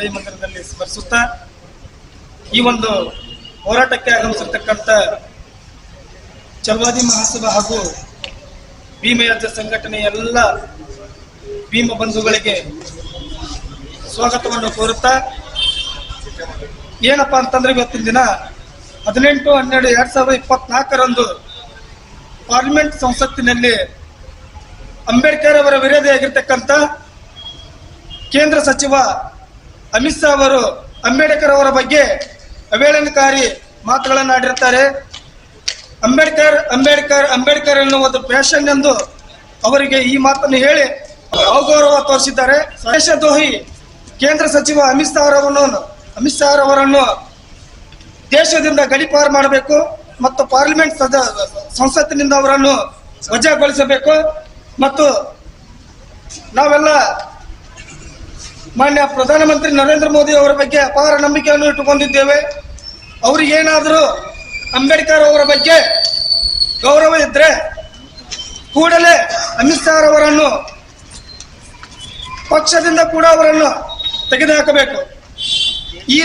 ಹೃದಯ ಮಂದಿರದಲ್ಲಿ ಸ್ಮರಿಸುತ್ತಾ ಈ ಒಂದು ಹೋರಾಟಕ್ಕೆ ಆಗಮಿಸಿರ್ತಕ್ಕಂಥ ಚಲವಾದಿ ಮಹಾಸಭಾ ಹಾಗೂ ಭೀಮಯಾಜ ಸಂಘಟನೆ ಎಲ್ಲ ಭೀಮ ಬಂಧುಗಳಿಗೆ ಸ್ವಾಗತವನ್ನು ಕೋರುತ್ತಾ, ಏನಪ್ಪಾ ಅಂತಂದ್ರೆ ಇವತ್ತಿನ ದಿನ ಹದಿನೆಂಟು, ಹನ್ನೆರಡು, ಎರಡ್ ಸಾವಿರದ ಇಪ್ಪತ್ನಾಲ್ಕರಂದು ಪಾರ್ಲಿಮೆಂಟ್ ಸಂಸತ್ತಿನಲ್ಲಿ ಅಂಬೇಡ್ಕರ್ ಅವರ ವಿರೋಧಿಯಾಗಿರ್ತಕ್ಕಂಥ ಕೇಂದ್ರ ಸಚಿವ ಅಮಿತ್ ಶಾ ಅವರು ಅಂಬೇಡ್ಕರ್ ಅವರ ಬಗ್ಗೆ ಅವೇಳನಕಾರಿ ಮಾತುಗಳನ್ನು ಆಡಿರ್ತಾರೆ. ಅಂಬೇಡ್ಕರ್ ಅಂಬೇಡ್ಕರ್ ಅಂಬೇಡ್ಕರ್ ಅನ್ನೋ ಒಂದು ಫ್ಯಾಷನ್ ಎಂದು ಅವರಿಗೆ ಈ ಮಾತನ್ನು ಹೇಳಿ ಅವಗೌರವ ತೋರಿಸಿದ್ದಾರೆ. ದೇಶದ್ರೋಹಿ ಕೇಂದ್ರ ಸಚಿವ ಅಮಿತ್ ಶಾ ಅವರನ್ನು, ಅಮಿತ್ ಶಾ ಅವರನ್ನು ದೇಶದಿಂದ ಗಡಿಪಾರು ಮಾಡಬೇಕು ಮತ್ತು ಪಾರ್ಲಿಮೆಂಟ್ ಸದ, ಸಂಸತ್ತಿನಿಂದ ಅವರನ್ನು ವಜಾಗೊಳಿಸಬೇಕು. ಮತ್ತು ನಾವೆಲ್ಲ ಮಾನ್ಯ ಪ್ರಧಾನಮಂತ್ರಿ ನರೇಂದ್ರ ಮೋದಿ ಅವರ ಬಗ್ಗೆ ಅಪಾರ ನಂಬಿಕೆಯನ್ನು ಇಟ್ಟುಕೊಂಡಿದ್ದೇವೆ. ಅವರಿಗೇನಾದರೂ ಅಂಬೇಡ್ಕರ್ ಅವರ ಬಗ್ಗೆ ಗೌರವ ಇದ್ರೆ ಕೂಡಲೇ ಅಮಿತ್ ಶಾ ಅವರನ್ನು ಪಕ್ಷದಿಂದ ಕೂಡ ಅವರನ್ನು ತೆಗೆದುಹಾಕಬೇಕು. ಈ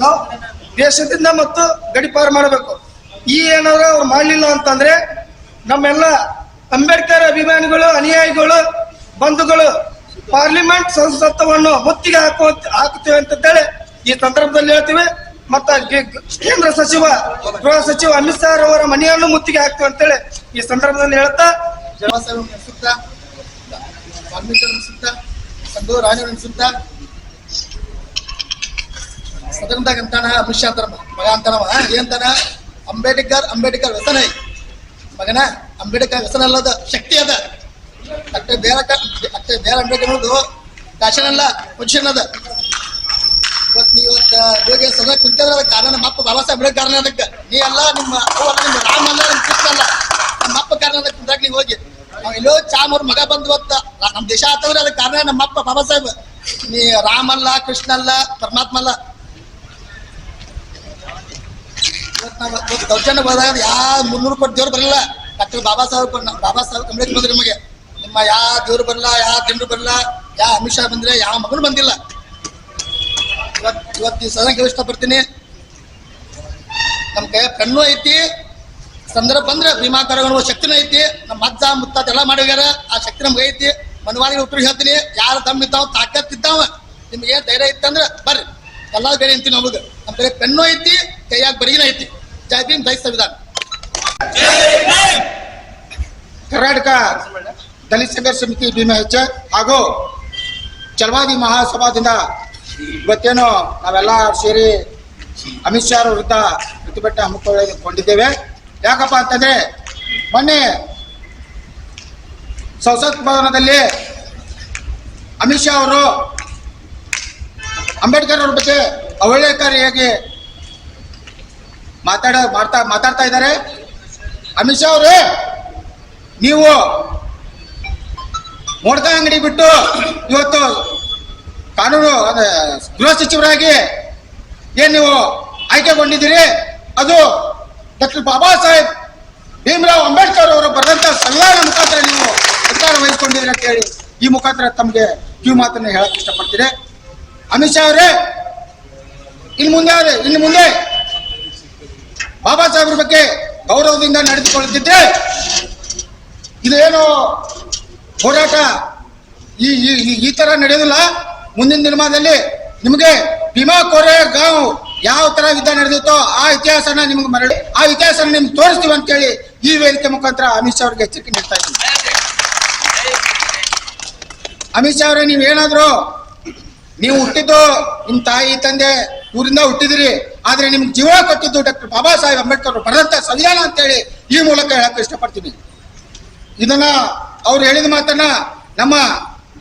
ನಾವು ದೇಶದಿಂದ ಮತ್ತು ಗಡಿಪಾರು ಮಾಡಬೇಕು. ಈ ಏನಾದ್ರು ಅವ್ರು ಮಾಡಲಿಲ್ಲ ಅಂತಂದ್ರೆ ನಮ್ಮೆಲ್ಲ ಅಂಬೇಡ್ಕರ್ ಅಭಿಮಾನಿಗಳು, ಅನುಯಾಯಿಗಳು, ಬಂಧುಗಳು ಪಾರ್ಲಿಮೆಂಟ್ ಸಂಸತ್ತವನ್ನು ಮುತ್ತಿಗೆ ಹಾಕುವ ಹಾಕುತ್ತೇವೆ ಅಂತೇಳಿ ಈ ಸಂದರ್ಭದಲ್ಲಿ ಹೇಳ್ತೀವಿ. ಮತ್ತ ಕೇಂದ್ರ ಸಚಿವ, ಗೃಹ ಸಚಿವ ಅಮಿತ್ ಶಾ ಅವರ ಮನೆಯನ್ನು ಮುತ್ತಿಗೆ ಹಾಕ್ತೀವಿ ಅಂತೇಳಿ ಈ ಸಂದರ್ಭದಲ್ಲಿ ಹೇಳ್ತಾ. ನಡೆಸುತ್ತಾ ಸದನದಾಗ ಅಂತಾನ ಅಮಿತ್ ಶಾ ಅಂತಾನ ಮಗ ಅಂತಾನವ ಏನಂತಾನ ಅಂಬೇಡ್ಕರ್ ಅಂಬೇಡ್ಕರ್ ವ್ಯಸನ ಮಗನ, ಅಂಬೇಡ್ಕರ್ ವ್ಯಸನ ಅಲ್ಲದ ಶಕ್ತಿ ಅದ. ಬೇರೆ ಅಷ್ಟೇ ಬೇರೆ ಅನ್ನೋದು ಫ್ಯಾಷನ್ ಅಲ್ಲ ಪೊಸಿಷನ್ ಅದ. ಇವತ್ತು ನೀವು ಇವತ್ತು ಹೋಗಿ ಸದನ ಕುಂತಿದ್ರೆ ಕಾರಣ ನಮ್ಮ ಬಾಬಾ ಸಾಹೇಬ್ ಕಾರಣ ಅದಕ್ಕೆ. ನೀ ಅಲ್ಲ, ನಿಮ್ಮ ನಿಮ್ಮ ರಾಮ ಅಲ್ಲ, ನಿಮ್ಮ ಕೃಷ್ಣ ಅಲ್ಲ. ನಮ್ಮ ಅಪ್ಪ ಕಾರಣ ಅದಕ್ಕೆ ಕುಂತಾಗ ನೀವು ಹೋಗಿ. ನಾವು ಎಲ್ಲೋ ಮಗ ಬಂದ್ ಇವತ್ತ ನಮ್ಮ ದೇಶ ಆತಂದ್ರೆ ಅದಕ್ಕೆ ಕಾರಣ ನಮ್ಮ ಅಪ್ಪ ಬಾಬಾ ಸಾಹೇಬ್. ನೀ ರಾಮ ಅಲ್ಲ, ಕೃಷ್ಣ ಅಲ್ಲ, ಪರಮಾತ್ಮ ಅಲ್ಲ. ಇವತ್ತು ನಾವು ದೌರ್ಜನ್ಯ ಬಂದಾಗ ಯಾ ಮುನ್ನೂರು ಕೋಟಿ ದೇವ್ರು ಬರಲ್ಲ. ಡಾಕ್ಟರ್ ಬಾಬಾ ಸಾಹೇಬ್ ಬಾಬಾ ಸಾಹೇಬ್ ಅಂಬೇಡ್ಕರ್ ಬಂದ್ರೆ ನಿಮಗೆ. ನಿಮ್ಮ ಯಾವ ದೇವ್ರು ಬರಲ್ಲ ಯಾ ಜನರು ಬರಲ್ಲ ಯಾ ಅಮಿತ್ ಶಾ ಬಂದ್ರೆ ಯಾವ ಮಗನು ಬಂದಿಲ್ಲ. ಇವತ್ ಇವತ್ತು ಈ ಸದನ ಇಷ್ಟಪಡ್ತೀನಿ. ನಮ್ಮ ಕೈ ಕಣ್ಣು ಐತಿ ಸಂದರ್ಭ ಬಂದ್ರೆ ಭೀಮಾ ಕರಗಣುವ ಶಕ್ತಿನೂ ಐತಿ. ನಮ್ಮ ಅಜ್ಜ ಮುತ್ತಾತ ಎಲ್ಲ ಮಾಡಿದಾರ ಆ ಶಕ್ತಿ ನಮ್ಗೆ ಐತಿ. ಮನವಾದಿಗೆ ಉತ್ತರ ಹೇಳ್ತೀನಿ ಯಾರು ತಮ್ಮ ಇದ್ದಾವ ತಾಕತ್ ಇದ್ದಾವ ನಿಮ್ಗೆ ಏನ್ ಧೈರ್ಯ ಇತ್ತಂದ್ರೆ ಬರ್ರಿ. ಎಲ್ಲಾ ಬೇರೆ ಅಂತೀನಿ ನಮಗ. ನಮ್ಮ ಕೈ ಪೆನ್ನು ಐತಿ ಕೈಯಾಗ ಬರಿಗಿನ ಐತಿ. ಜೈ ಭೀಮ್ ಜೈ ಸಂವಿಧಾನ. ಕರ್ನಾಟಕ ದಲಿತ ಸಂಘರ್ಷ ಸಮಿತಿ ಭೀಮ ಹೆಚ್ಚ ಹಾಗೂ ಚಲವಾದಿ ಮಹಾಸಭಾದಿಂದ ಇವತ್ತೇನು ನಾವೆಲ್ಲ ಸೇರಿ ಅಮಿತ್ ಶಾ ಅವ್ರ ವಿರುದ್ಧ ಪ್ರತಿಭಟನೆ ಹಮ್ಮಿಕೊಳ್ಳಿಕೊಂಡಿದ್ದೇವೆ ಯಾಕಪ್ಪ ಅಂತಂದ್ರೆ ಮೊನ್ನೆ ಸಂಸತ್ ಭವನದಲ್ಲಿ ಅಮಿತ್ ಶಾ ಅವರು ಅಂಬೇಡ್ಕರ್ ಅವ್ರ ಬಗ್ಗೆ ಅವಹೇಳನಕಾರಿಯಾಗಿ ಮಾತಾಡ ಮಾಡ್ತಾ ಮಾತಾಡ್ತಾ ಇದ್ದಾರೆ. ಅಮಿತ್ ಶಾ ಅವರೇ, ನೀವು ಮೋಡ್ಕ ಅಂಗಡಿ ಬಿಟ್ಟು ಇವತ್ತು ಕಾನೂನು ಅದೇ ಗೃಹ ಸಚಿವರಾಗಿ ಏನ್ ನೀವು ಆಯ್ಕೆಗೊಂಡಿದ್ದೀರಿ? ಅದು ಡಾಕ್ಟರ್ ಬಾಬಾ ಸಾಹೇಬ್ ಭೀಮರಾವ್ ಅಂಬೇಡ್ಕರ್ ಅವರು ಬರೆದಂತ ಸಂವಿಧಾನ ಮುಖಾಂತರ ನೀವು ಅಧಿಕಾರ ವಹಿಸ್ಕೊಂಡಿದ್ದೀರಿ ಅಂತ ಹೇಳಿ ಈ ಮುಖಾಂತರ ತಮಗೆ ಕಿವಿ ಮಾತನ್ನ ಹೇಳಕ್ ಇಷ್ಟಪಡ್ತೀರಿ ಅಮಿತ್ ಶಾ ಅವರೇ ಇನ್ನು ಮುಂದೆ ಇನ್ನು ಮುಂದೆ ಬಾಬಾ ಸಾಹೇಬ್ರ ಬಗ್ಗೆ ಗೌರವದಿಂದ ನಡೆದುಕೊಳ್ಳುತ್ತಿದ್ದೆ ಇದೇನು ಹೋರಾಟ ಈ ಈ ತರ ನಡೆಯೋದಿಲ್ಲ. ಮುಂದಿನ ದಿನಮಾನದಲ್ಲಿ ನಿಮಗೆ ಭೀಮಾ ಕೋರೆ ಗಾಂವ್ ಯಾವ ತರ ಯುದ್ಧ ನಡೆದಿತ್ತೋ ಆ ಇತಿಹಾಸನ ನಿಮ್ಗೆ ಮರಳಿ, ಆ ಇತಿಹಾಸನ ನಿಮ್ಗೆ ತೋರಿಸ್ತೀವಿ ಅಂತೇಳಿ ಈ ವೇದಿಕೆ ಮುಖಾಂತರ ಅಮಿತ್ ಶಾ ಅವ್ರಿಗೆ ಎಚ್ಚರಿಕೆ ನೀಡ್ತಾ ಇದ್ದೀನಿ. ಅಮಿತ್ ಶಾ ಅವರೇ, ನೀವು ಏನಾದರೂ ನೀವು ಹುಟ್ಟಿದ್ದು ನಿಮ್ಮ ತಾಯಿ, ತಂದೆ ಊರಿಂದ ಹುಟ್ಟಿದಿರಿ, ಆದ್ರೆ ನಿಮ್ಗೆ ಜೀವ ಕೊಟ್ಟಿದ್ದು ಡಾಕ್ಟರ್ ಬಾಬಾ ಸಾಹೇಬ್ ಅಂಬೇಡ್ಕರ್ ಬರೆದಂತ ಸಂವಿಧಾನ ಅಂತೇಳಿ ಈ ಮೂಲಕ ಹೇಳಕ್ಕೆ ಇಷ್ಟಪಡ್ತೀನಿ. ಇದನ್ನ ಅವ್ರು ಹೇಳಿದ ಮಾತನ್ನ ನಮ್ಮ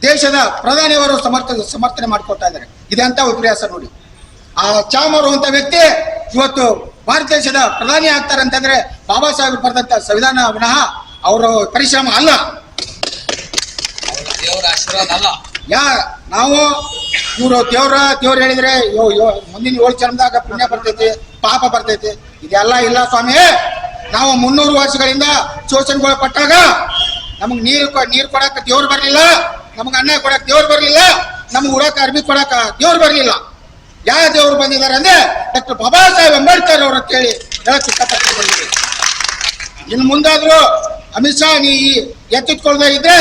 ದೇಶದ ಪ್ರಧಾನಿಯವರು ಸಮರ್ಥ ಸಮರ್ಥನೆ ಮಾಡ್ಕೊಳ್ತಾ ಇದ್ದಾರೆ. ಇದೆಂತ ವಿಪರ್ಯಾಸ ನೋಡಿ. ಆ ಚಾಮರು ಅಂತ ವ್ಯಕ್ತಿ ಇವತ್ತು ಭಾರತ ದೇಶದ ಪ್ರಧಾನಿ ಆಗ್ತಾರೆ ಅಂತಂದ್ರೆ ಬಾಬಾ ಸಾಹೇಬ್ ಬರೆದಂತ ಸಂವಿಧಾನ ವಿನಃ ಅವರ ಪರಿಶ್ರಮ ಅಲ್ಲ. ದೇವರ ಆಶೀರ್ವಾದ ಅಲ್ಲ. ಯಾ ನಾವು ಇವರು ದೇವ್ರ ದೇವ್ರು ಹೇಳಿದ್ರೆ ಮುಂದಿನ ಏಳು ಜನ್ಮದಾಗ ಪುಣ್ಯ ಬರ್ತೈತಿ ಪಾಪ ಬರ್ತೈತಿ. ಇದೆಲ್ಲ ಇಲ್ಲ ಸ್ವಾಮಿ. ನಾವು ಮುನ್ನೂರು ವರ್ಷಗಳಿಂದ ಶೋಷಣೆಗಳು ಪಟ್ಟಾಗ ನಮಗ್ ನೀರು ನೀರು ಕೊಡಾಕ ದೇವ್ರು ಬರ್ಲಿಲ್ಲ. ನಮಗ್ ಅನ್ನ ಕೊಡಾಕ ದೇವ್ರು ಬರ್ಲಿಲ್ಲ. ನಮ್ಗ್ ಉಡಾಕ ಅರ್ಬಿ ಕೊಡಾಕ ದೇವ್ರು ಬರ್ಲಿಲ್ಲ. ಯಾವ ದೇವ್ರು ಬಂದಿದ್ದಾರೆ ಅಂದ್ರೆ ಡಾಕ್ಟರ್ ಬಾಬಾ ಸಾಹೇಬ್ ಅಂಬೇಡ್ಕರ್ ಅವರು ಅಂತೇಳಿ ಹೇಳಕ್ ಇಷ್ಟಪಟ್ಟು ಇನ್ನು ಮುಂದಾದ್ರೂ ಅಮಿತ್ ಶಾ ನೀ ಎತ್ತಿಟ್ಕೊಳ್ದೇ ಇದ್ರೆ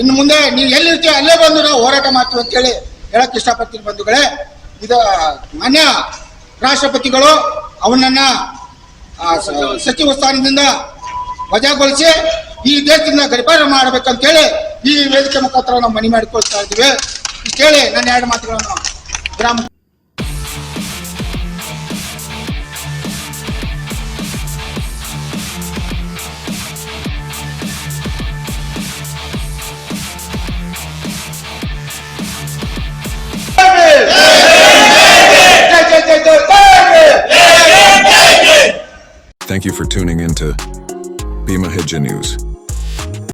ಇನ್ನು ಮುಂದೆ ನೀವು ಎಲ್ಲಿರ್ತೀವಿ ಅಲ್ಲೇ ಬಂದು ನಾವು ಹೋರಾಟ ಮಾಡ್ತೀವಿ ಅಂತೇಳಿ ಹೇಳಕ್ ಇಷ್ಟಪಡ್ತೀನಿ ಬಂಧುಗಳೇ. ಇದ ಮಾನ್ಯ ರಾಷ್ಟ್ರಪತಿಗಳು ಅವನನ್ನ ಸಚಿವ ಸ್ಥಾನದಿಂದ ವಜಾಗೊಳಿಸಿ ಈ ದೇಶದಿಂದ ಗಡಿಪಾರ ಮಾಡ್ಬೇಕಂತೇಳಿ ಈ ವೇದಿಕೆ ಮುಖಾಂತರ ನಾವು ಮನವಿ ಮಾಡಿಕೊಳ್ತಾ ಇದ್ದೀವಿ ಕೇಳಿ ನನ್ನ ಎರಡು ಮಾತುಗಳನ್ನು ಗ್ರಾಮ ಜೈ ಜೈ ಜೈ ಜೈ ಜೈ Thank you for tuning in to Bima Hija News.